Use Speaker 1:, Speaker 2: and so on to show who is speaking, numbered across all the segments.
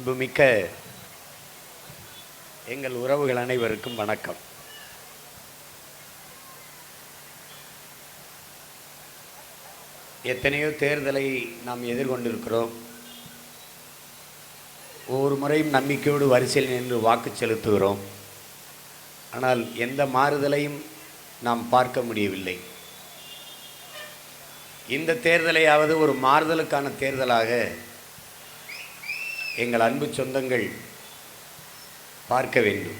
Speaker 1: அன்புமிக்க எங்கள் உறவுகள் அனைவருக்கும் வணக்கம். எத்தனையோ தேர்தலை நாம் எதிர்கொண்டிருக்கிறோம். ஒவ்வொரு முறையும் நம்பிக்கையோடு வரிசையில் நின்று வாக்கு செலுத்துகிறோம். ஆனால் எந்த மாறுதலையும் நாம் பார்க்க முடியவில்லை. இந்த தேர்தலையாவது ஒரு மாறுதலுக்கான தேர்தலாக எங்கள் அன்பு சொந்தங்கள் பார்க்க வேண்டும்.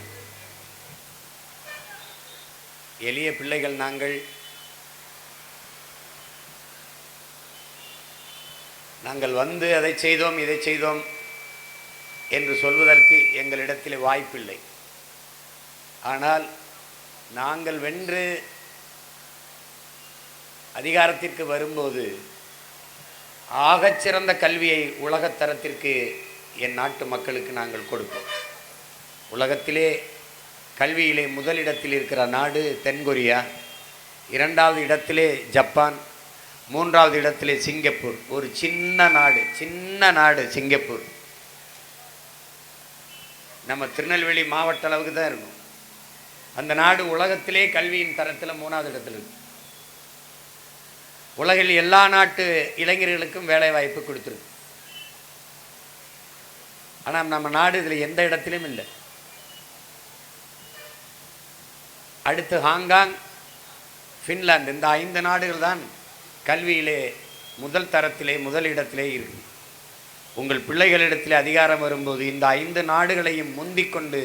Speaker 1: எளிய பிள்ளைகள் நாங்கள் நாங்கள் வந்து அதை செய்தோம் இதை செய்தோம் என்று சொல்வதற்கு எங்களிடத்தில் வாய்ப்பில்லை. ஆனால் நாங்கள் வென்று அதிகாரத்திற்கு வரும்போது ஆகச்சிறந்த கல்வியை உலகத்தரத்திற்கு என் நாட்டு மக்களுக்கு நாங்கள் கொடுப்போம். உலகத்திலே கல்வியிலே முதலிடத்தில் இருக்கிற நாடு தென்கொரியா. இரண்டாவது இடத்திலே ஜப்பான். மூன்றாவது இடத்திலே சிங்கப்பூர். ஒரு சின்ன நாடு சின்ன நாடு சிங்கப்பூர். நம்ம திருநெல்வேலி மாவட்ட அளவுக்கு தான் இருக்கும். அந்த நாடு உலகத்திலே கல்வியின் தரத்தில் மூணாவது இடத்துல இருக்கு. உலகில் எல்லா நாட்டு இளைஞர்களுக்கும் வேலை வாய்ப்பு கொடுத்துருக்கு. ஆனால் நம்ம நாடு இதில் எந்த இடத்திலும் இல்லை. அடுத்து ஹாங்காங் ஃபின்லாந்து. இந்த ஐந்து நாடுகள் தான் கல்வியிலே முதல் தரத்திலே முதல் இடத்திலே இருக்கு. உங்கள் பிள்ளைகளிடத்திலே அதிகாரம் வரும்போது இந்த ஐந்து நாடுகளையும் முந்திக்கொண்டு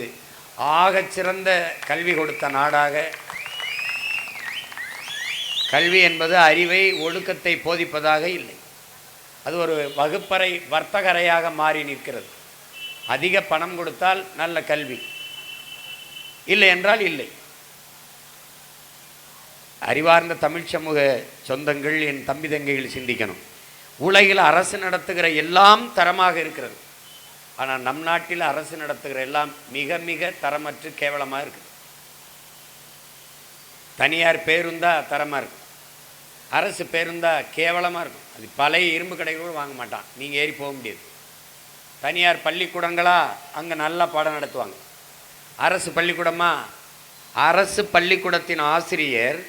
Speaker 1: ஆகச்சிறந்த கல்வி கொடுத்த நாடாக. கல்வி என்பது அறிவை ஒழுக்கத்தை போதிப்பதாக இல்லை. அது ஒரு வகுப்பறை வர்த்தகரையாக மாறி நிற்கிறது. அதிக பணம் கொடுத்தால் நல்ல கல்வி. இல்லை என்றால் இல்லை. அறிவார்ந்த தமிழ் சமூக சொந்தங்கள் என் தம்பி தங்கைகள் சிந்திக்கணும். உலகில் அரசு நடத்துகிற எல்லாம் தரமாக இருக்கிறது. ஆனால் நம் நாட்டில் அரசு நடத்துகிற எல்லாம் மிக மிக தரமற்று கேவலமாக இருக்குது. தனியார் பேருந்தா தரமாக இருக்கும். அரசு பேருந்தா கேவலமாக இருக்கும். அது பழைய இரும்பு கடைகளும் வாங்க மாட்டான். நீங்கள் ஏறி போக முடியாது. தனியார் பள்ளிக்கூடங்களா அங்கே நல்லா பாடம் நடத்துவாங்க. அரசு பள்ளிக்கூடமா? அரசு பள்ளிக்கூடத்தின் ஆசிரியர்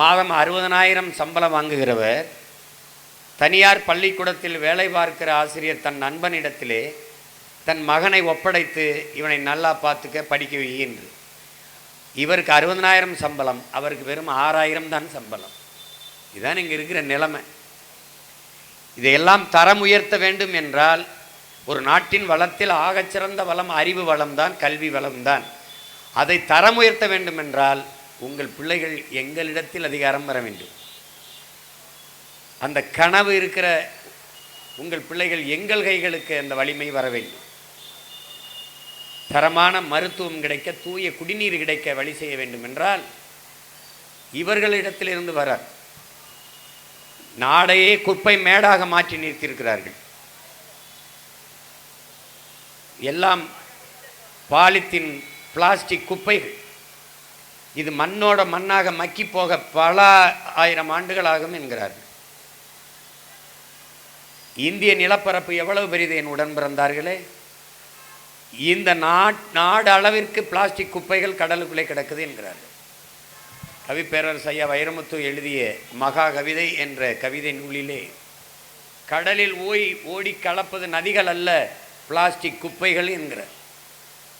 Speaker 1: மாதம் அறுபதனாயிரம் சம்பளம் வாங்குகிறவர். தனியார் பள்ளிக்கூடத்தில் வேலை பார்க்கிற ஆசிரியர் தன் நண்பனிடத்திலே தன் மகனை ஒப்படைத்து இவனை நல்லா பார்த்துக்க படிக்க வை என்று இவருக்கு அறுபதனாயிரம் சம்பளம் அவருக்கு வெறும் ஆறாயிரம் தான் சம்பளம். இதுதான் இங்கே இருக்கிற நிலைமை. இதையெல்லாம் தரம் உயர்த்த வேண்டும் என்றால் ஒரு நாட்டின் வளத்தில் ஆகச்சிறந்த வளம் அறிவு வளம்தான் கல்வி வளம்தான். அதை தரம் உயர்த்த வேண்டுமென்றால் உங்கள் பிள்ளைகள் எங்களிடத்தில் அதிகாரம் வர வேண்டும். அந்த கனவு இருக்கிற உங்கள் பிள்ளைகள் எங்கள் கைகளுக்கு அந்த வலிமை வர வேண்டும். தரமான மருத்துவம் கிடைக்க தூய குடிநீர் கிடைக்க வழி செய்ய வேண்டும் என்றால் இவர்களிடத்திலிருந்து வர நாடையே குப்பை மேடாக மாற்றி நிறுத்தியிருக்கிறார்கள். எல்லாம் பாலித்தீன் பிளாஸ்டிக் குப்பைகள். இது மண்ணோட மண்ணாக மக்கி போக பல ஆயிரம் ஆண்டுகள் ஆகும் என்கிறார்கள் இந்திய நிலப்பரப்பு எவ்வளவு பெரியது என் உடன் பிறந்தார்களே? இந்த நாட் நாடு அளவிற்கு பிளாஸ்டிக் குப்பைகள் கடலுக்குள்ளே கிடக்குது என்கிறார்கள் கவிப்பேரரசு ஐயா வைரமுத்து எழுதிய மகா கவிதை என்ற கவிதை நூலிலே கடலில் ஓய் ஓடி கலப்பது நதிகள் அல்ல பிளாஸ்டிக் குப்பைகள் என்கிற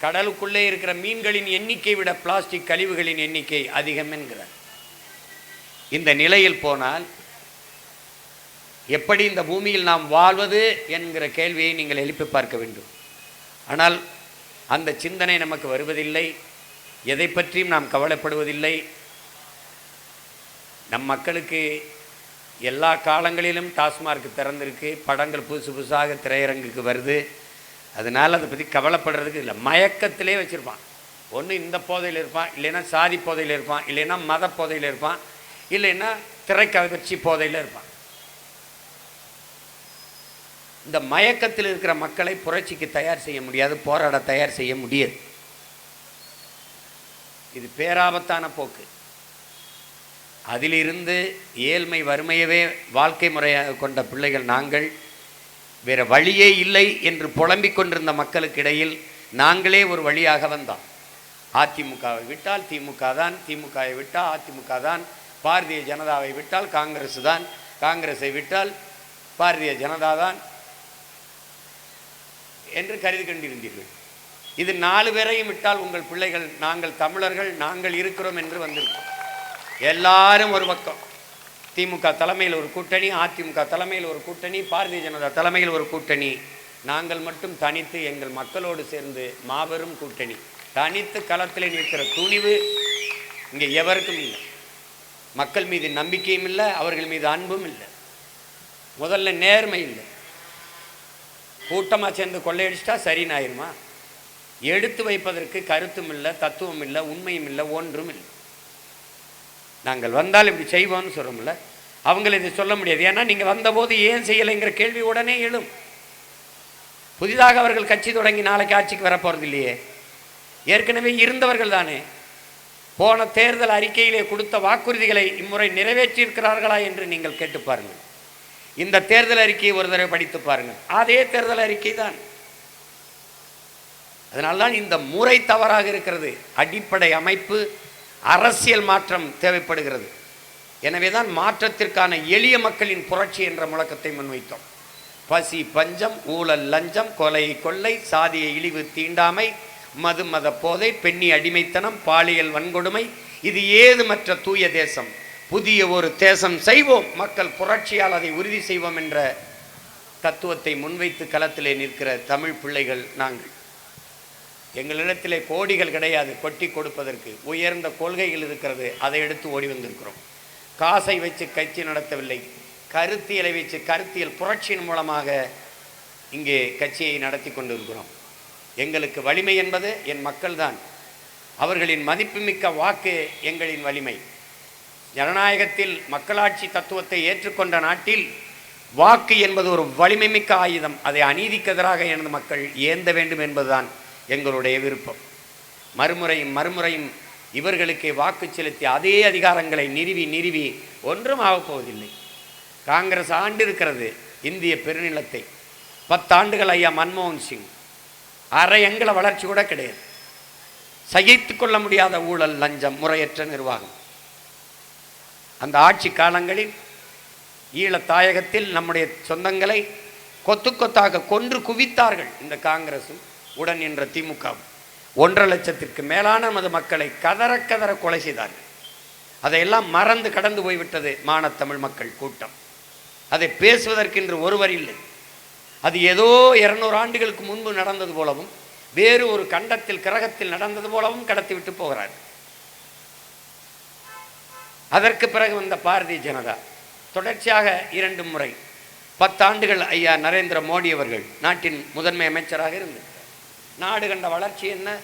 Speaker 1: கடலுக்குள்ளே இருக்கிற மீன்களின் எண்ணிக்கை விட பிளாஸ்டிக் கழிவுகளின் எண்ணிக்கை அதிகம் என்கிறார். இந்த நிலையில் போனால் எப்படி இந்த பூமியில் நாம் வாழ்வது என்கிற கேள்வியை நீங்கள் எழுப்பி பார்க்க வேண்டும். ஆனால் அந்த சிந்தனை நமக்கு வருவதில்லை எதை பற்றியும் நாம் கவலைப்படுவதில்லை. நம் மக்களுக்கு எல்லா காலங்களிலும் டாஸ்மார்க் திறந்திருக்கு படங்கள் புதுசு புதுசாக திரையரங்குக்கு வருது. அதனால் அதை பற்றி கவலைப்படுறதுக்கு இல்லை. மயக்கத்திலே வச்சுருப்பான். ஒன்று இந்த போதையில் இருப்பான் இல்லைன்னா சாதி போதையில் இருப்பான் இல்லைன்னா மத போதையில் இருப்பான் இல்லைன்னா திரைக்கவர்ச்சி போதையில் இருப்பான். இந்த மயக்கத்தில் இருக்கிற மக்களை புரட்சிக்கு தயார் செய்ய முடியாது போராட தயார் செய்ய முடியாது. இது பேராபத்தான போக்கு. அதிலிருந்து ஏழ்மை வறுமையவே வாழ்க்கை முறையாக கொண்ட பிள்ளைகள் நாங்கள் வேற வழியே இல்லை என்று புலம்பிக் கொண்டிருந்த மக்களுக்கு இடையில் நாங்களே ஒரு வழியாக வந்தோம். அதிமுகவை விட்டால் திமுக தான் திமுகவை விட்டால் அதிமுக தான் பாரதிய ஜனதாவை விட்டால் காங்கிரஸ் தான் காங்கிரஸை விட்டால் பாரதிய ஜனதா தான் என்று கருதி கொண்டிருந்தீர்கள். இது நாலு பேரையும் விட்டால் உங்கள் பிள்ளைகள் நாங்கள் தமிழர்கள் நாங்கள் இருக்கிறோம் என்று வந்திருக்கோம். எல்லாரும் ஒரு பக்கம். திமுக தலைமையில் ஒரு கூட்டணி அதிமுக தலைமையில் ஒரு கூட்டணி பாரதிய ஜனதா தலைமையில் ஒரு கூட்டணி. நாங்கள் மட்டும் தனித்து எங்கள் மக்களோடு சேர்ந்து மாபெரும் கூட்டணி. தனித்து களத்தில் நிற்கிற துணிவு இங்கே எவருக்கும் இல்லை. மக்கள் மீது நம்பிக்கையும் இல்லை அவர்கள் மீது அன்பும் இல்லை. முதல்ல நேர்மை இல்லை. கூட்டமாக சேர்ந்து கொள்ளையடிச்சிட்டா சரின்னு ஆயிருமா? எடுத்து வைப்பதற்கு கருத்தும் இல்லை தத்துவம் இல்லை உண்மையும் இல்லை ஒன்றும் இல்லை. நாங்கள் வந்தால் இப்படி செய்வோம்னு சொல்கிறோம்ல அவங்கள இதை சொல்ல முடியாது. ஏன்னா நீங்கள் வந்தபோது ஏன் செய்யலைங்கிற கேள்வி உடனே எழும். புதிதாக அவர்கள் கட்சி தொடங்கி நாளைக்கு ஆட்சிக்கு வரப்போகிறது இல்லையே. ஏற்கனவே இருந்தவர்கள் தானே. போன தேர்தல் அறிக்கையிலே கொடுத்த வாக்குறுதிகளை இம்முறை நிறைவேற்றியிருக்கிறார்களா என்று நீங்கள் கேட்டு பாருங்கள். இந்த தேர்தல் அறிக்கையை ஒரு தடவை படித்து பாருங்கள். அதே தேர்தல் அறிக்கை தான். அதனால்தான் இந்த முறை தவறாக இருக்கிறது. அடிப்படை அமைப்பு அரசியல் மாற்றம் தேவைப்படுகிறது. எனவே தான் மாற்றத்திற்கான எளிய மக்களின் புரட்சி என்ற முழக்கத்தை முன்வைத்தோம். பசி பஞ்சம் ஊழல் லஞ்சம் கொலை கொள்ளை சாதிய இழிவு தீண்டாமை மது மத போதை பெண்ணி அடிமைத்தனம் பாலியல் வன்கொடுமை இது ஏது மற்ற தூய தேசம். புதிய ஒரு தேசம் செய்வோம். மக்கள் புரட்சியால் அதை உறுதி செய்வோம் என்ற தத்துவத்தை முன்வைத்து களத்திலே நிற்கிற தமிழ் பிள்ளைகள் நாங்கள். எங்களிடத்திலே கோடிகள் கிடையாது கொட்டி கொடுப்பதற்கு. உயர்ந்த கொள்கைகள் இருக்கிறது. அதை எடுத்து ஓடி வந்திருக்கிறோம். காசை வச்சு கட்சி நடத்தவில்லை. கருத்தியலை வச்சு கருத்தியல் புரட்சியின் மூலமாக இங்கே கட்சியை நடத்தி கொண்டிருக்கிறோம். எங்களுக்கு வலிமை என்பது என் மக்கள்தான். அவர்களின் மதிப்புமிக்க வாக்கு எங்களின் வலிமை. ஜனநாயகத்தில் மக்களாட்சி தத்துவத்தை ஏற்றுக்கொண்ட நாட்டில் வாக்கு என்பது ஒரு வலிமை மிக்க ஆயுதம். அதை அநீதிக்கு எதிராக எனது மக்கள் ஏந்த வேண்டும் என்பதுதான். எங்களுடைய விருப்பம். மறுமுறையும் மறுமுறையும் இவர்களுக்கே வாக்கு செலுத்தி அதே அதிகாரங்களை நிறுவி நிறுவி ஒன்றும் ஆகப்போவதில்லை காங்கிரஸ் ஆண்டிருக்கிறது இந்திய பெருநிலத்தை. பத்தாண்டுகள் ஐயா மன்மோகன் சிங். அரை எங்களை வளர்ச்சி கூட கிடையாது. சகித்து கொள்ள முடியாத ஊழல் லஞ்சம் முறையற்ற நிர்வாகம். அந்த ஆட்சி காலங்களில் ஈழத்தாயகத்தில் நம்முடைய சொந்தங்களை கொத்து கொத்தாக கொன்று குவித்தார்கள் இந்த காங்கிரசும். உடன் என்ற திமுகவும். ஒன்றரை லட்சத்திற்கு மேலான நமது மக்களை கதற கதற கொலை செய்தார்கள். அதையெல்லாம் மறந்து கடந்து போய்விட்டது மானத்தமிழ் மக்கள் கூட்டம். அதை பேசுவதற்கென்று ஒருவர் இல்லை. அது ஏதோ இருநூறு ஆண்டுகளுக்கு முன்பு நடந்தது போலவும் வேறு ஒரு கண்டத்தில் கிரகத்தில் நடந்தது போலவும் கடத்திவிட்டு போகிறார். அதற்கு பிறகு வந்த பாரதிய ஜனதா தொடர்ச்சியாக இரண்டு முறை பத்தாண்டுகள் ஐயா நரேந்திர மோடி அவர்கள் நாட்டின் முதன்மை அமைச்சராக இருந்தார் நாடு கண்ட வளர்ச்சி என்ன?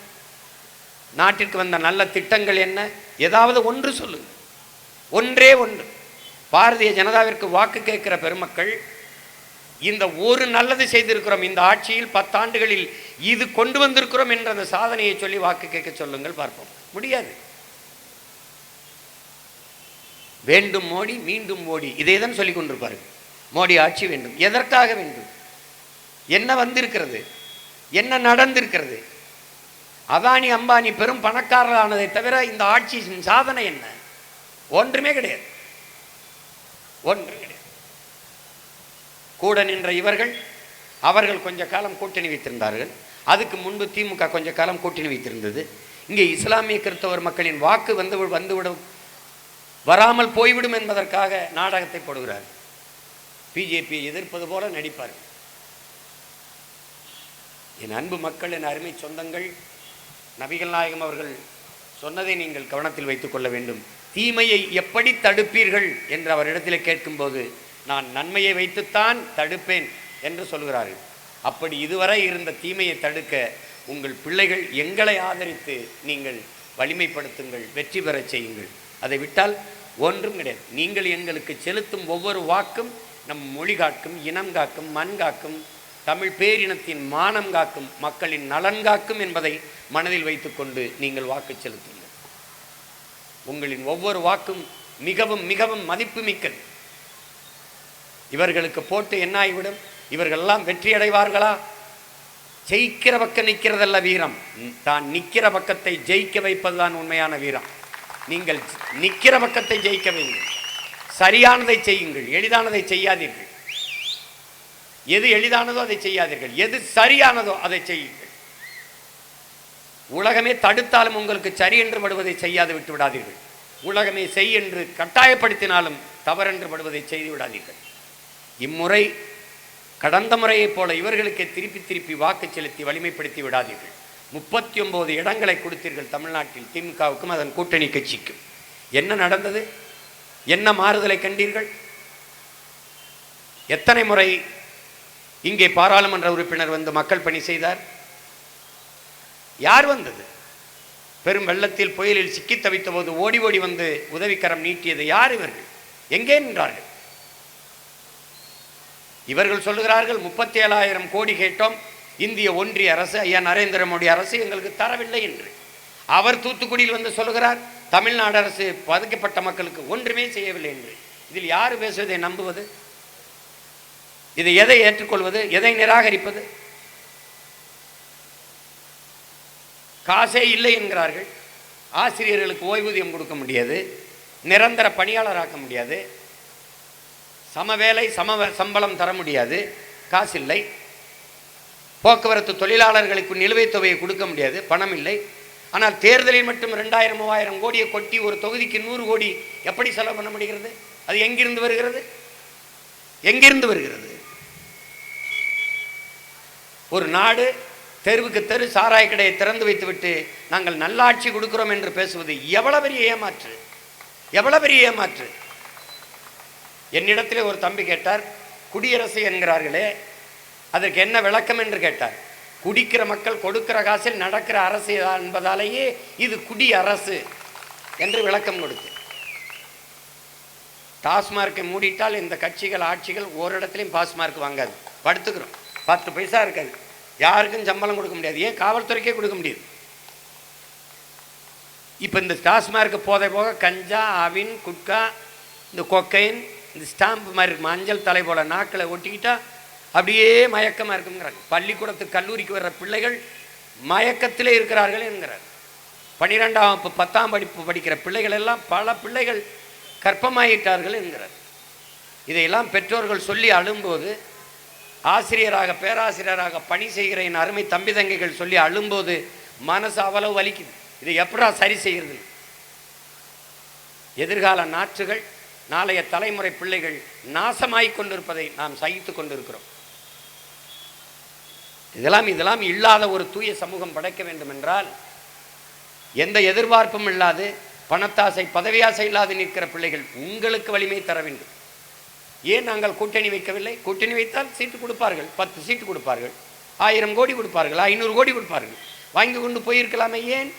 Speaker 1: நாட்டிற்கு வந்த நல்ல திட்டங்கள் என்ன? ஏதாவது ஒன்று சொல்லுங்க. ஒன்றே ஒன்று. பாரதிய ஜனதாவிற்கு வாக்கு கேட்கிற பெருமக்கள் இந்த ஒரு நல்லது செய்திருக்கிறோம் இந்த ஆட்சியில் பத்தாண்டுகளில் இது கொண்டு வந்திருக்கிறோம் என்ற அந்த சாதனையை சொல்லி வாக்கு கேட்க சொல்லுங்கள் பார்ப்போம். முடியாது. வேண்டும் மோடி மீண்டும் மோடி. இதை தான் சொல்லிக் கொண்டிருப்பாரு மோடி ஆட்சி வேண்டும். எதற்காக வேண்டும்? என்ன வந்திருக்கிறது? என்ன நடந்திருக்கிறது? அதானி அம்பானி பெரும் பணக்காரர்களானதை தவிர இந்த ஆட்சியின் சாதனை என்ன? ஒன்றுமே கிடையாது. ஒன்று கிடையாது. கூட நின்ற இவர்கள் அவர்கள் கொஞ்ச காலம் கூட்டணி வைத்திருந்தார்கள். அதுக்கு முன்பு திமுக கொஞ்ச காலம் கூட்டணி வைத்திருந்தது. இங்கே இஸ்லாமிய கிறிஸ்தவர் மக்களின் வாக்கு வந்து வந்துவிடும் வராமல் போய்விடும் என்பதற்காக நாடகத்தை போடுகிறார் பிஜேபியை எதிர்ப்பது போல நடிப்பார் என் அன்பு மக்கள் என் அருமை சொந்தங்கள் நபிகள் நாயகம் அவர்கள் சொன்னதை நீங்கள் கவனத்தில் வைத்துக் கொள்ள வேண்டும். தீமையை எப்படி தடுப்பீர்கள் என்று அவரிடத்தில் கேட்கும்போது நான் நன்மையை வைத்துத்தான் தடுப்பேன் என்று சொல்கிறார்கள். அப்படி இதுவரை இருந்த தீமையை தடுக்க உங்கள் பிள்ளைகள் எங்களை ஆதரித்து நீங்கள் வலிமைப்படுத்துங்கள் வெற்றி பெறச் செய்யுங்கள். அதை விட்டால் ஒன்றும் கிடையாது. நீங்கள் எங்களுக்கு செலுத்தும் ஒவ்வொரு வாக்கும் நம் மொழி காக்கும் இனம் காக்கும் மண் காக்கும் தமிழ் பேரினத்தின் மானம் காக்கும் மக்களின் நலன் காக்கும் என்பதை மனதில் வைத்துக்கொண்டு நீங்கள் வாக்கு செலுத்துங்கள். உங்களின் ஒவ்வொரு வாக்கும் மிகவும் மிகவும் மதிப்புமிக்கது. இவர்களுக்கு போட்டு என்ன ஆகிவிடும் இவர்கள்லாம் வெற்றி அடைவார்களா ஜெயிக்கிற பக்கம் நிற்கிறதல்ல வீரம். தான் நிற்கிற பக்கத்தை ஜெயிக்க வைப்பதுதான் உண்மையான வீரம். நீங்கள் நிற்கிற பக்கத்தை ஜெயிக்க வையுங்கள் சரியானதை செய்யுங்கள் எளிதானதை செய்யாதீர்கள். எது எளிதானதோ அதை செய்யாதீர்கள். எது சரியானதோ அதை செய்யுங்கள். உலகமே தடுத்தாலும் உங்களுக்கு சரி என்று படுவதை செய்யாது விட்டு விடாதீர்கள். உலகமே செய் என்று கட்டாயப்படுத்தினாலும் தவறென்று படுவதை செய்து விடாதீர்கள். இம்முறை கடந்த முறையைப் போல இவர்களுக்கு திருப்பி திருப்பி வாக்கு செலுத்தி வலிமைப்படுத்தி விடாதீர்கள். முப்பத்தி ஒன்பது இடங்களை கொடுத்தீர்கள் தமிழ்நாட்டில் திமுகவுக்கும் அதன் கூட்டணி கட்சிக்கும். என்ன நடந்தது? என்ன மாறுதலை கண்டீர்கள்? எத்தனை முறை இங்கே பாராளுமன்ற உறுப்பினர் வந்து மக்கள் பணி செய்தார். யார் வந்தது? பெரும் வெள்ளத்தில் புயலில் சிக்கி தவித்த போது ஓடி ஓடி வந்து உதவிக்கரம் நீட்டியது யார் இவர்கள்? எங்கே நின்றார்கள்? இவர்கள் சொல்லுகிறார்கள் முப்பத்தி ஏழாயிரம் கோடி கேட்டோம். இந்திய ஒன்றிய அரசு ஐயா நரேந்திர மோடி அரசு எங்களுக்கு தரவில்லை என்று. அவர் தூத்துக்குடியில் வந்து சொல்லுகிறார் தமிழ்நாடு அரசு பாதிக்கப்பட்ட மக்களுக்கு ஒன்றுமே செய்யவில்லை என்று. இதில் யார் பேசுவதை நம்புவது? இது எதை ஏற்றுக்கொள்வது எதை நிராகரிப்பது? காசே இல்லை என்கிறார்கள். ஆசிரியர்களுக்கு ஓய்வூதியம் கொடுக்க முடியாது. நிரந்தர பணியாளராக்க முடியாது. சம வேலை சம சம்பளம் தர முடியாது. காசு இல்லை போக்குவரத்து தொழிலாளர்களுக்கு நிலுவைத் தொகையை கொடுக்க முடியாது. பணம் இல்லை. ஆனால் தேர்தலில் மட்டும் ரெண்டாயிரம் மூவாயிரம் கோடியை கொட்டி ஒரு தொகுதிக்கு நூறு கோடி எப்படி செலவு பண்ண முடிகிறது? அது எங்கிருந்து வருகிறது? எங்கிருந்து வருகிறது? ஒரு நாடு தெருவுக்கு தெரு சாராய கடையை திறந்து வைத்துவிட்டு நாங்கள் நல்லாட்சி கொடுக்கிறோம் என்று பேசுவது எவ்வளவு பெரிய ஏமாற்று? எவ்வளவு பெரிய ஏமாற்று? என்னிடத்திலே ஒரு தம்பி கேட்டார் குடியரசு என்கிறார்களே அதற்கு என்ன விளக்கம் என்று கேட்டார். குடிக்கிற மக்கள் கொடுக்கிற காசில் நடக்கிற அரசு என்பதாலேயே இது குடி அரசு என்று விளக்கம் கொடுத்து. டாஸ்மார்க்கை மூடிட்டால் இந்த கட்சிகள் ஆட்சிகள் ஓரிடத்துலையும் பாஸ்மார்க் வாங்காது. படுத்துக்கிறோம். பத்து பைசா இருக்காது. யாருக்கும் சம்பளம் கொடுக்க முடியாது. ஏன் காவல்துறைக்கே கொடுக்க முடியாது? இப்போ இந்த டாஸ்மார்க்கு போதை போக கஞ்சா அவின் குட்கா இந்த கொக்கைன் இந்த ஸ்டாம்பு மாதிரி இருக்கும்? மஞ்சள் தலை போல நாக்களை ஒட்டிக்கிட்டா அப்படியே மயக்கமாக இருக்குங்கிறாங்க பள்ளிக்கூடத்துக்கு கல்லூரிக்கு வர்ற பிள்ளைகள் மயக்கத்திலே இருக்கிறார்கள் என்கிறார். பன்னிரெண்டாம் வகுப்பு பத்தாம் படிப்பு படிக்கிற பிள்ளைகள் எல்லாம் பல பிள்ளைகள் கற்பமாயிட்டார்கள் என்கிறார். இதையெல்லாம் பெற்றோர்கள் சொல்லி அழும்போது ஆசிரியராக பேராசிரியராக பணி செய்கிற என் அருமை தம்பி தங்கைகள் சொல்லி அழும்போது மனசு அவ்வளவு வலிக்குது. இதை எப்படா சரி செய்கிறது எதிர்கால நாற்றுகள் நாளைய தலைமுறை பிள்ளைகள் நாசமாய் கொண்டிருப்பதை நாம் சகித்து கொண்டிருக்கிறோம். இதெல்லாம் இதெல்லாம் இல்லாத ஒரு தூய சமூகம் படைக்க வேண்டும் என்றால் எந்த எதிர்பார்ப்பும் இல்லாது பணத்தாசை பதவியாசை இல்லாது நிற்கிற பிள்ளைகள் உங்களுக்கு வலிமை தர வேண்டும். ஏன் நாங்கள் கூட்டணி வைக்கவில்லை? கூட்டணி வைத்தால் சீட்டு கொடுப்பார்கள். பத்து சீட்டு கொடுப்பார்கள். ஆயிரம் கோடி கொடுப்பார்கள். ஐநூறு கோடி கொடுப்பார்கள். வாங்கி கொண்டு போயிருக்கலாமே ஏன்?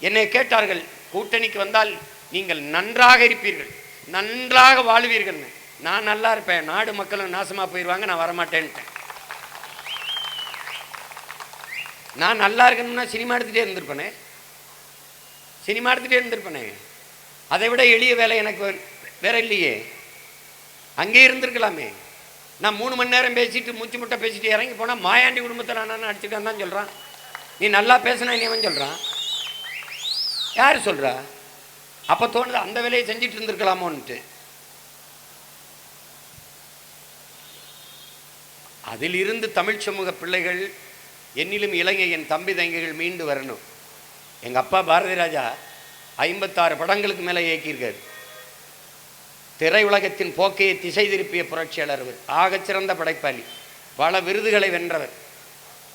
Speaker 1: என்னை கேட்டார்கள் கூட்டணிக்கு வந்தால் நீங்கள் நன்றாக இருப்பீர்கள். நன்றாக வாழ்வீர்கள். நான் நல்லா இருப்பேன். நாடு மக்களும் நாசமாக போயிடுவாங்க நான் வரமாட்டேன்ட்டேன். நான் நல்லா இருக்கணும்னா சினிமா எடுத்துகிட்டே இருந்திருப்பேனே. சினிமா எடுத்துகிட்டே இருந்திருப்பேனே. அதை விட எளிய வேலை எனக்கு வே- வேற இல்லையே. அங்கே இருந்திருக்கலாமே. நான் மூணு மணி நேரம் பேசிட்டு மூச்சு முட்டை பேசிட்டு இறங்கி போனால் மாயாண்டி குடும்பத்தை நான் அடிச்சுட்டு தான் சொல்கிறான் நீ நல்லா பேசினா இனிவன் சொல்கிறான் யார் சொல்கிறா அப்போ தோணுது அந்த வேலையை செஞ்சுட்டு இருந்திருக்கலாமோன்ட்டு அதிலிருந்து தமிழ் சமூக பிள்ளைகள் என்னிலும் இளைஞ என் தம்பி தங்கைகள் மீண்டு வரணும். எங்கள் அப்பா பாரதி ராஜா ஐம்பத்தாறு படங்களுக்கு மேலே இயக்கியிருக்காரு. திரையுலகத்தின் போக்கையை திசை திருப்பிய புரட்சியாளர் அவர் ஆகச்சிறந்த படைப்பாளி. பல விருதுகளை வென்றவர்.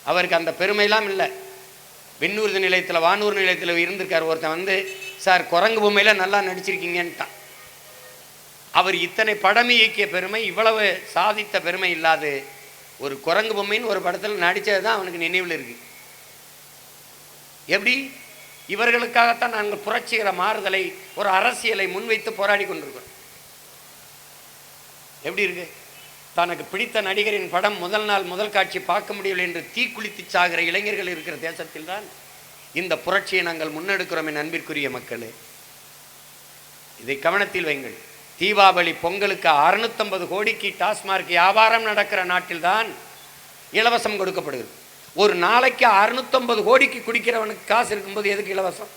Speaker 1: அவருக்கு அந்த பெருமையெல்லாம் இல்லை. விண்ணூர்தி நிலையத்தில் வானூர் நிலையத்தில் இருந்திருக்கார். ஒருத்தன் வந்து சார் குரங்கு பொம்மையில் நல்லா நடிச்சிருக்கீங்கன்ட்டான். அவர் இத்தனை படம் இயக்கிய பெருமை இவ்வளவு சாதித்த பெருமை இல்லாது ஒரு குரங்கு பொம்மைன்னு ஒரு படத்தில் நடித்தது தான் அவனுக்கு நினைவில் இருக்கு. எப்படி? இவர்களுக்காகத்தான் நாங்கள் புரட்சிகர மாறுதலை ஒரு அரசியலை முன்வைத்து போராடி கொண்டிருக்கிறோம். எப்படி இருக்கு? தனக்கு பிடித்த நடிகரின் படம் முதல் நாள் முதல் காட்சி பார்க்க முடியவில்லை என்று தீக்குளித்து சாகிற இளைஞர்கள் இருக்கிற தேசத்தில் தான் இந்த புரட்சியை நாங்கள் முன்னெடுக்கிறோம் என் அன்பிற்குரிய மக்களே. இதை கவனத்தில் வைங்கள் தீபாவளி பொங்கலுக்கு அறுநூத்தம்பது கோடிக்கு டாஸ்மார்க் வியாபாரம் நடக்கிற நாட்டில்தான் இலவசம் கொடுக்கப்படுகிறது. ஒரு நாளைக்கு அறுநூத்தம்பது கோடிக்கு குடிக்கிறவனுக்கு காசு இருக்கும்போது எதுக்கு இலவசம்?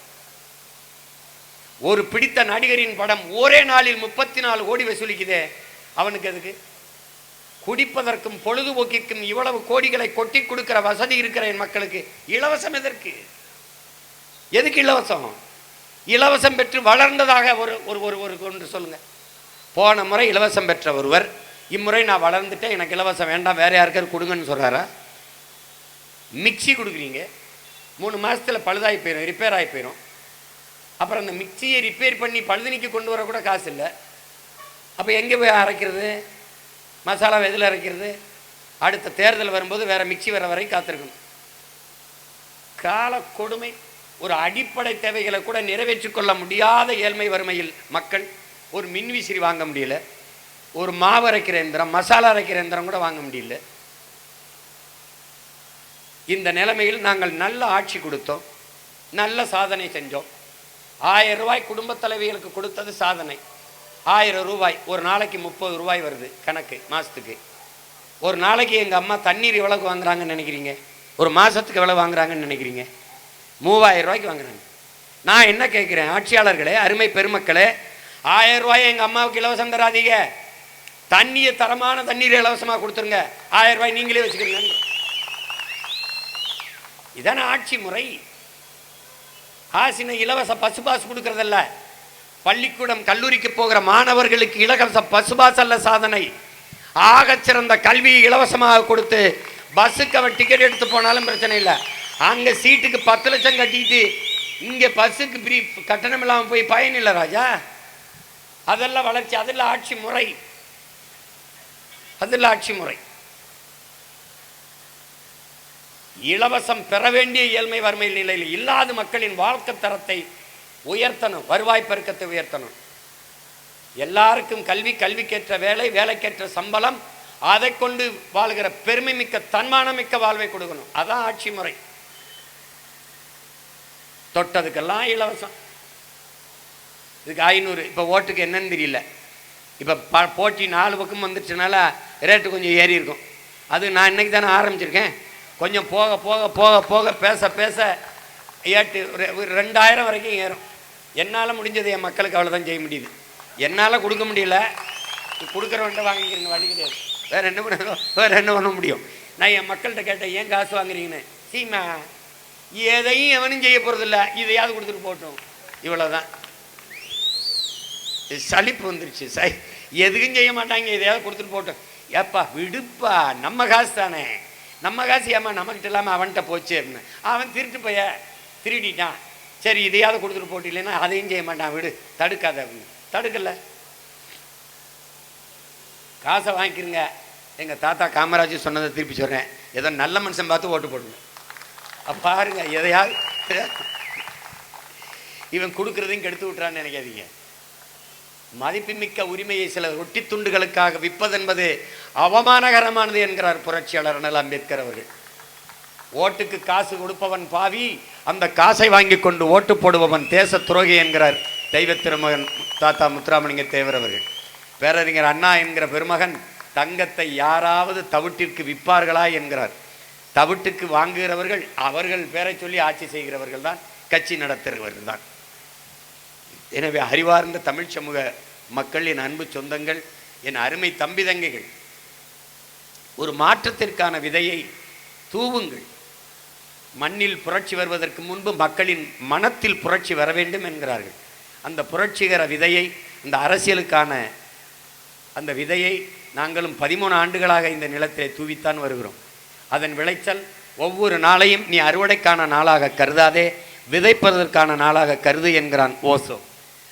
Speaker 1: ஒரு பிடித்த நடிகரின் படம் ஒரே நாளில் முப்பத்தி நாலு கோடி வசூலிக்குதே. அவனுக்கு எதுக்கு? குடிப்பதற்கும் பொழுதுபோக்கிற்கும் இவ்வளவு கோடிகளை கொட்டி கொடுக்கிற வசதி இருக்கிற என் மக்களுக்கு இலவசம் எதற்கு? எதுக்கு இலவசம்? இலவசம் பெற்று வளர்ந்ததாக ஒரு ஒரு ஒரு ஒரு ஒன்று சொல்லுங்க. போன முறை இலவசம் பெற்ற ஒருவர் இம்முறை நான் வளர்ந்துட்டேன் எனக்கு இலவசம் வேண்டாம் வேற யாருக்காரு கொடுங்கன்னு சொல்கிறாரா மிக்ஸி கொடுக்குறீங்க. மூணு மாதத்தில் பழுதாகி போயிடும் ரிப்பேர் ஆகி போயிடும் அப்புறம் அந்த மிக்சியை ரிப்பேர் பண்ணி பழுதுனிக்கு கொண்டு வர கூட காசு இல்லை. அப்போ எங்கே போய் அரைக்கிறது? மசாலா எதில் அரைக்கிறது? அடுத்த தேர்தல் வரும்போது வேறு மிக்சி வர வரை காத்திருக்கணும். கால கொடுமை ஒரு அடிப்படை தேவைகளை கூட நிறைவேற்றி கொள்ள முடியாத ஏழ்மை வறுமையில் மக்கள் ஒரு மின்விசிறி வாங்க முடியல. ஒரு மாவு அரைக்கிற எந்திரம் மசாலா அரைக்கிற எந்திரம் கூட வாங்க முடியல. இந்த நிலைமையில் நாங்கள் நல்ல ஆட்சி கொடுத்தோம். நல்ல சாதனை செஞ்சோம். ஆயிரம் ரூபாய் குடும்பத் தலைவிகளுக்கு கொடுத்தது சாதனை. ஆயிரம் ரூபாய் ஒரு நாளைக்கு முப்பது ரூபாய் வருது கணக்கு மாதத்துக்கு ஒரு நாளைக்கு எங்கள் அம்மா தண்ணீர் எவ்வளோக்கு வாங்குறாங்கன்னு நினைக்கிறீங்க? ஒரு மாதத்துக்கு எவ்வளோ வாங்குறாங்கன்னு நினைக்கிறீங்க? மூவாயிரம் ரூபாய்க்கு வாங்குறாங்க. நான் என்ன கேட்குறேன் ஆட்சியாளர்களே அருமை பெருமக்களே ஆயிரம் ரூபாய் எங்கள் அம்மாவுக்கு இலவசம் தராதீங்க. தண்ணியை தரமான தண்ணீர் இலவசமாக கொடுத்துருங்க. ஆயிரம் ரூபாய் நீங்களே வச்சுக்கிறீங்க. இதான ஆட்சி முறை. ஆசின இலவச பசு பாஸ் கொடுக்கறதல்ல. பள்ளிக்கூடம் கல்லூரிக்கு போகிற மாணவர்களுக்கு இலவச பசு சாதனை. ஆகச்சிறந்த கல்வியை இலவசமாக கொடுத்து பஸ்ஸுக்கு அவன் டிக்கெட் எடுத்து போனாலும் பிரச்சனை இல்லை. அங்கே சீட்டுக்கு பத்து லட்சம் கட்டிட்டு இங்கே பஸ்ஸுக்கு ஃப்ரீ கட்டணம் இல்லாமல் போய் பயன் இல்லை ராஜா. அதெல்லாம் வளர்ச்சி அதில் ஆட்சி முறை. அதில் ஆட்சி முறை. இலவசம் பெற வேண்டிய ஏழ்மை வறுமை நிலையில் இல்லாத மக்களின் வாழ்க்கை தரத்தை உயர்த்தணும் வருவாய் பெருக்கத்தை உயர்த்தணும். எல்லாருக்கும் கல்வி கல்விக்கேற்ற வேலை வேலைக்கேற்ற சம்பளம் அதை கொண்டு வாழ்கிற பெருமை மிக்க தன்மானமிக்க வாழ்வை கொடுக்கணும். அதான் ஆட்சி முறை. தொட்டதுக்கெல்லாம் இலவசம். இதுக்கு ஐநூறு இப்போ ஓட்டுக்கு என்னன்னு தெரியல. இப்போ ப போட்டி நாலு பக்கம் வந்துடுச்சுனால ரேட்டு கொஞ்சம் ஏறி இருக்கும். அது நான் இன்னைக்கு தானே ஆரம்பிச்சிருக்கேன். கொஞ்சம் போக போக போக போக பேச பேச ஏட்டு ஒரு- ஒரு ரெண்டாயிரம் வரைக்கும் ஏறும். என்னால் முடிஞ்சது என் மக்களுக்கு அவ்வளோதான் செய்ய முடியுது. என்னால் கொடுக்க முடியல. கொடுக்குறவன்ட்ட வாங்கிக்கிறேங்க வழி கிடையாது. வேற என்ன பண்ண வேற என்ன பண்ண முடியும்? நான் என் மக்கள்கிட்ட கேட்டேன் ஏன் காசு வாங்குறீங்கன்னு? சீமா எதையும் எவனும் செய்ய போகிறதில்ல இதையாவது கொடுத்துட்டு போட்டோம் இவ்வளோதான் சலிப்பு வந்துருச்சு. சை எதுக்கும் செய்ய மாட்டாங்க. எதையாவது கொடுத்துட்டு போட்டோம் ஏப்பா விடுப்பா. நம்ம காசு தானே. நம்ம காசு ஏமா நம்மகிட்ட இல்லாமல் அவன்கிட்ட போச்சேன்னு. அவன் திருட்டு போய திருடிட்டான். சரி இதையாவது கொடுத்துட்டு போட்டு அதையும் செய்ய மாட்டான். விடு. தடுக்காத அப்படின்னு. தடுக்கல. காசை வாங்கிக்கிறங்க எங்கள் தாத்தா காமராஜ் சொன்னதை திருப்பி சொல்கிறேன் ஏதோ நல்ல மனுஷன் பார்த்து ஓட்டு போடுங்க. பாருங்க எதையாவது. இவன் கொடுக்குறதையும் கெடுத்து விட்றான்னு நினைக்காதீங்க. மதிப்புமிக்க உரிமையை சில ரொட்டி துண்டுகளுக்காக விற்பதென்பது அவமானகரமானது என்கிறார் புரட்சியாளர் அண்ணல் அம்பேத்கர் அவர்கள். ஓட்டுக்கு காசு கொடுப்பவன் பாவி. அந்த காசை வாங்கி கொண்டு ஓட்டு போடுபவன் தேச துரோகி என்கிறார் தெய்வ திருமகன் தாத்தா முத்துராமலிங்க தேவர் அவர்கள். பேரறிஞர் அண்ணா என்கிற பெருமகன் தங்கத்தை யாராவது தவிட்டிற்கு விற்பார்களா என்கிறார். தவிட்டுக்கு வாங்குகிறவர்கள் அவர்கள் பேரை சொல்லி ஆட்சி செய்கிறவர்கள் தான் கட்சி நடத்துகிறவர்கள் தான். எனவே அறிவார்ந்த தமிழ் சமூக மக்கள் என் அன்பு சொந்தங்கள் என் அருமை தம்பி தங்கைகள் ஒரு மாற்றத்திற்கான விதையை தூவுங்கள். மண்ணில் புரட்சி வருவதற்கு முன்பு மக்களின் மனத்தில் புரட்சி வர வேண்டும் என்கிறார்கள். அந்த புரட்சிகர விதையை இந்த அரசியலுக்கான அந்த விதையை நாங்களும் பதிமூணு ஆண்டுகளாக இந்த நிலத்திலே தூவித்தான் வருகிறோம். அதன் விளைச்சல் ஒவ்வொரு நாளையும் நீ அறுவடைக்கான நாளாக கருதாதே விதைப்பதற்கான நாளாக கருது என்கிறான் ஓசோ.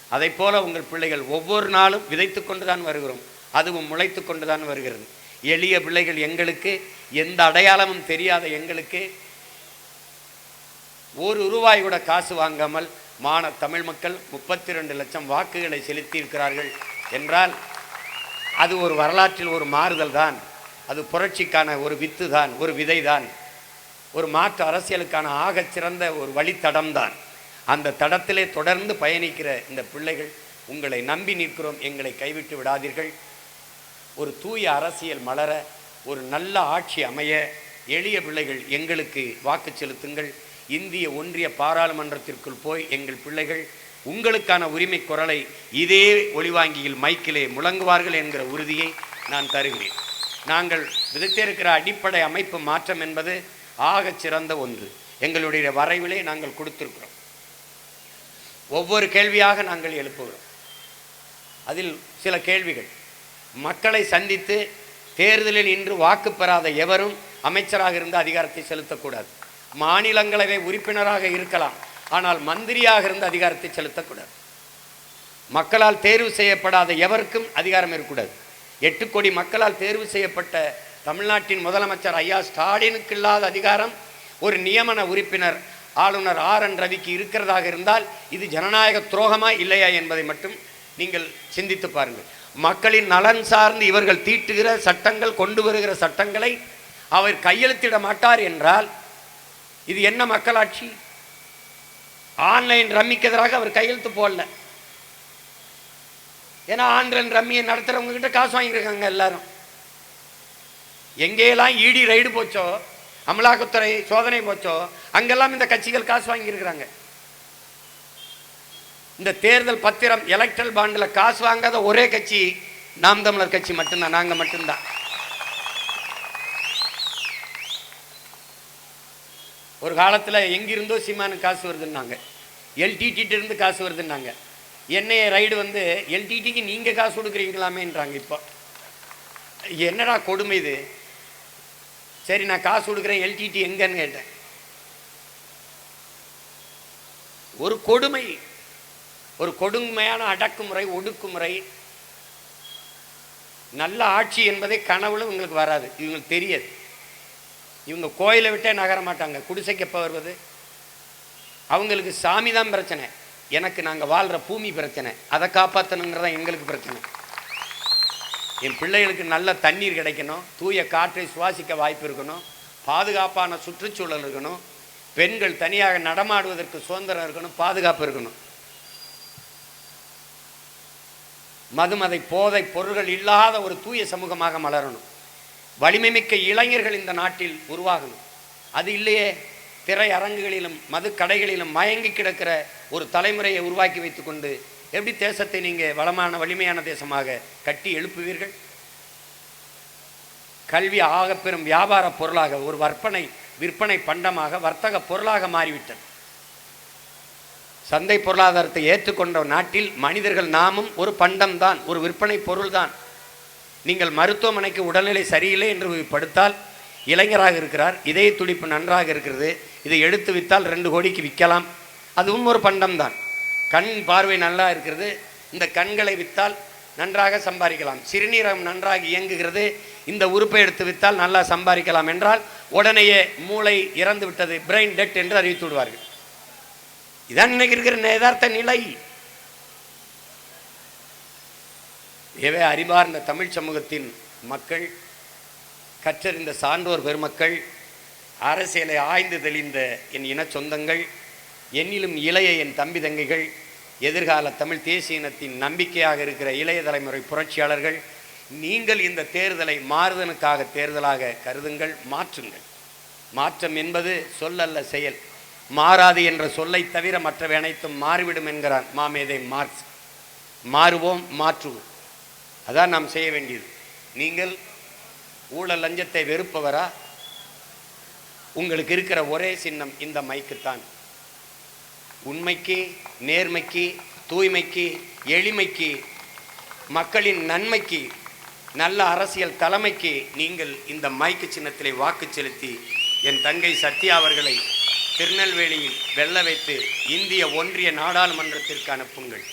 Speaker 1: அதைப் போல உங்கள் பிள்ளைகள் ஒவ்வொரு நாளும் விதைத்து கொண்டு தான் வருகிறோம். அதுவும் முளைத்து கொண்டு தான் வருகிறது. எளிய பிள்ளைகள் எங்களுக்கு எந்த அடையாளமும் தெரியாத எங்களுக்கு ஒரு ரூபாய் கூட காசு வாங்காமல் மான தமிழ் மக்கள் முப்பத்தி ரெண்டு லட்சம் வாக்குகளை செலுத்தியிருக்கிறார்கள் என்றால் அது ஒரு வரலாற்றில் ஒரு மாறுதல் தான். அது புரட்சிக்கான ஒரு வித்து தான் ஒரு விதை தான். ஒரு மாற்று அரசியலுக்கான ஆகச்சிறந்த ஒரு வழித்தடம் தான். அந்த தடத்திலே தொடர்ந்து பயணிக்கிற இந்த பிள்ளைகள் உங்களை நம்பி நிற்கிறோம் எங்களை கைவிட்டு விடாதீர்கள். ஒரு தூய அரசியல் மலர ஒரு நல்ல ஆட்சி அமைய எளிய பிள்ளைகள் எங்களுக்கு வாக்கு செலுத்துங்கள். இந்திய ஒன்றிய பாராளுமன்றத்திற்குள் போய் எங்கள் பிள்ளைகள் உங்களுக்கான உரிமை குரலை இதே ஒளிவாங்கியில் மைக்கிலே முழங்குவார்கள் என்கிற உறுதியை நான் தருகிறேன். நாங்கள் விதித்திருக்கிற அடிப்படை அமைப்பு மாற்றம் என்பது ஆக சிறந்த ஒன்று. எங்களுடைய வரைவிலே நாங்கள் கொடுத்திருக்கிறோம். ஒவ்வொரு கேள்வியாக நாங்கள் எழுப்புகிறோம். அதில் சில கேள்விகள். மக்களை சந்தித்து தேர்தலில் இன்று வாக்கு பெறாத எவரும் அமைச்சராக இருந்து அதிகாரத்தை செலுத்தக்கூடாது. மாநிலங்களவை உறுப்பினராக இருக்கலாம். ஆனால் மந்திரியாக இருந்து அதிகாரத்தை செலுத்தக்கூடாது. மக்களால் தேர்வு செய்யப்படாத எவருக்கும் அதிகாரம் இருக்கக்கூடாது. எட்டு கோடி மக்களால் தேர்வு செய்யப்பட்ட தமிழ்நாட்டின் முதலமைச்சர் ஐயா ஸ்டாலினுக்கு இல்லாத அதிகாரம் ஒரு நியமன உறுப்பினர் ஆளுநர் ஆர் என் ரவிக்கு இருக்கிறதாக இருந்தால் இது ஜனநாயக துரோகமா இல்லையா என்பதை மட்டும் நீங்கள் சிந்தித்து பாருங்கள். மக்களின் நலன் சார்ந்து இவர்கள் தீட்டுகிற சட்டங்கள் கொண்டு வருகிற சட்டங்களை அவர் கையெழுத்திட மாட்டார் என்றால் இது என்ன மக்களாட்சி? ஆன்லைன் ரம்மிக்கு எதிராக அவர் கையெழுத்து போடல. ஏன்னா ஆன்லைன் ரம்மியை நடத்துறவங்க கிட்ட காசு வாங்கியிருக்காங்க எல்லாரும். எங்கேயெல்லாம் இடி ரைடு போச்சோ அமலாக்கத்துறை சோதனை போச்சோ அங்கெல்லாம் இந்த கட்சிகள் காசு வாங்கியிருக்கிறாங்க. இந்த தேர்தல் பத்திரம் எலக்ட்ரல் பாண்டில் காசு வாங்காத ஒரே கட்சி நாம் தமிழர் கட்சி மட்டும்தான் நாங்கள் மட்டும்தான். ஒரு காலத்தில் எங்கிருந்தோ சீமானுக்கு காசு வருதுன்னாங்க. எல்டிடிட்டு இருந்து காசு வருதுன்னாங்க. என்னைய ரைடு வந்து எல்டிடிக்கு நீங்கள் காசு கொடுக்குறீங்களாமேன்றாங்க இப்போ. என்னடா கொடுமை இது? சரி நான் காசு கொடுக்குறேன் எல்டிடி எங்கன்னு கேட்டேன். ஒரு கொடுமை ஒரு கொடுமையான அடக்குமுறை ஒடுக்குமுறை நல்ல ஆட்சி என்பதை கனவுல உங்களுக்கு வராது. இவங்களுக்கு தெரியாது. இவங்க கோயிலை விட்டே நகர மாட்டாங்க. குடிசைக்கு எப்போ வருவது? அவங்களுக்கு சாமி தான் பிரச்சனை. எனக்கு நாங்கள் வாழ்கிற பூமி பிரச்சனை. அதை காப்பாற்றணுங்கிறதா எங்களுக்கு பிரச்சனை. என் பிள்ளைகளுக்கு நல்ல தண்ணீர் கிடைக்கணும். தூய காற்றை சுவாசிக்க வாய்ப்பு இருக்கணும். பாதுகாப்பான சுற்றுச்சூழல் இருக்கணும். பெண்கள் தனியாக நடமாடுவதற்கு சுதந்திரம் இருக்கணும். பாதுகாப்பு இருக்கணும். மதுமதை போதை பொருள்கள் இல்லாத ஒரு தூய சமூகமாக மலரணும். வலிமைமிக்க இளைஞர்கள் இந்த நாட்டில் உருவாகணும் அது இல்லையே திரையரங்குகளிலும் மது கடைகளிலும் மயங்கி கிடக்கிற ஒரு தலைமுறையை உருவாக்கி வைத்துக்கொண்டு எப்படி தேசத்தை நீங்கள் வளமான வலிமையான தேசமாக கட்டி எழுப்புவீர்கள்? கல்வி ஆகப்பெறும் வியாபார பொருளாக ஒரு வற்பனை விற்பனை பண்டமாக வர்த்தக பொருளாக மாறிவிட்டது. சந்தை பொருளாதாரத்தை ஏற்றுக்கொண்ட நாட்டில் மனிதர்கள் நாமும் ஒரு பண்டம்தான் ஒரு விற்பனை பொருள் தான் நீங்கள் மருத்துவமனைக்கு உடல்நிலை சரியில்லை என்று படுத்தால் இளைஞராக இருக்கிறார். இதய துடிப்பு நன்றாக இருக்கிறது. இதை எடுத்து விற்றால் ரெண்டு கோடிக்கு விற்கலாம். அதுவும் ஒரு பண்டம் தான் கண் பார்வை நல்லா இருக்கிறது. இந்த கண்களை விற்றால் நன்றாக சம்பாதிக்கலாம். சிறுநீரகம் நன்றாக இயங்குகிறது. இந்த உறுப்பை எடுத்து விற்றால் நல்லா சம்பாதிக்கலாம் என்றால் உடனேயே மூளை இறந்து விட்டது பிரெயின் டெட் என்று அறிவித்து விடுவார்கள். இதான் இன்னைக்கு இருக்கிற யதார்த்த நிலை. எனவே அறிவார்ந்த தமிழ் சமூகத்தின் மக்கள் கற்றறிந்த சான்றோர் பெருமக்கள் அரசியலை ஆய்ந்து தெளிந்த என் இன சொந்தங்கள் என்னிலும் இளைய என் தம்பி தங்கைகள் எதிர்கால தமிழ் தேசிய இனத்தின் நம்பிக்கையாக இருக்கிற இளைய தலைமுறை புரட்சியாளர்கள் நீங்கள் இந்த தேர்தலை மாறுதனுக்காக தேர்தலாக கருதுங்கள் மாற்றுங்கள். மாற்றம் என்பது சொல்லல்ல செயல். மாறாது என்ற சொல்லை தவிர மற்றவை அனைத்தும் மாறிவிடும் என்கிறார் மாமேதை மார்க்ஸ். மாறுவோம் மாற்றுவோம். அதான் நாம் செய்ய வேண்டியது. நீங்கள் ஊழல் லஞ்சத்தை வெறுப்பவரா? உங்களுக்கு இருக்கிற ஒரே சின்னம் இந்த மைக்குத்தான். உண்மைக்கு நேர்மைக்கு தூய்மைக்கு எளிமைக்கு மக்களின் நன்மைக்கு நல்ல அரசியல் தலைமைக்கு நீங்கள் இந்த மைக்கு சின்னத்திலே வாக்கு செலுத்தி என் தங்கை சத்யா அவர்களை திருநெல்வேலியில் வெல்ல வைத்து இந்திய ஒன்றிய நாடாளுமன்றத்திற்கு அனுப்புங்கள்.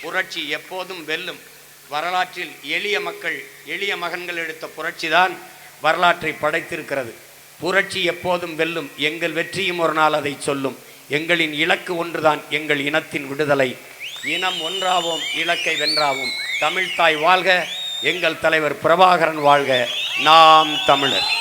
Speaker 1: புரட்சி எப்போதும் வெல்லும். வரலாற்றில் எளிய மக்கள் எளிய மகன்கள் எடுத்த புரட்சி தான் வரலாற்றை படைத்திருக்கிறது. புரட்சி எப்போதும் வெல்லும். எங்கள் வெற்றியும் ஒரு நாள் அதை சொல்லும். எங்களின் இலக்கு ஒன்றுதான் எங்கள் இனத்தின் விடுதலை. இனம் ஒன்றாவோம் இலக்கை வென்றாவோம். தமிழ்தாய் வாழ்க எங்கள் தலைவர் பிரபாகரன் வாழ்க. நாம் தமிழர்.